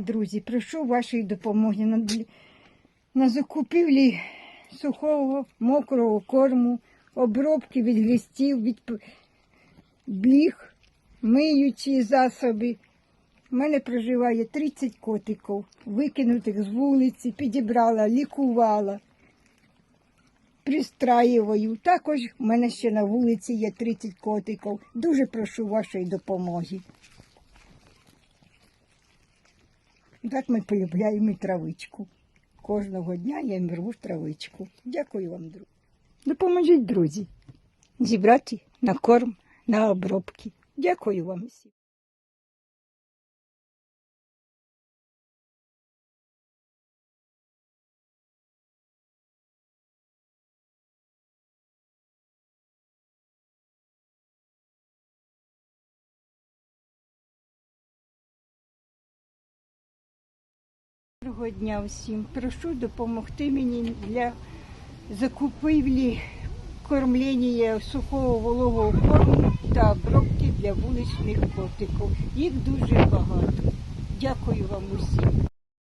Друзі, прошу вашої допомоги на, на закупівлі сухого, мокрого корму, обробки від глистів, від бліг, миючі засоби. У мене проживає 30 котиків, викинутих з вулиці, підібрала, лікувала, пристраюваю. Також в мене ще на вулиці є 30 котиків. Дуже прошу вашої допомоги. Так ми полюбляємо і травичку. Кожного дня я їм рву травичку. Дякую вам, друзі. Допоможіть, друзі, зібрати на корм, на обробки. Дякую вам всім. Доброго дня всім. Прошу допомогти мені для закупівлі кормлення сухого вологого корму та обробки для вуличних котиків. Їх дуже багато. Дякую вам усім.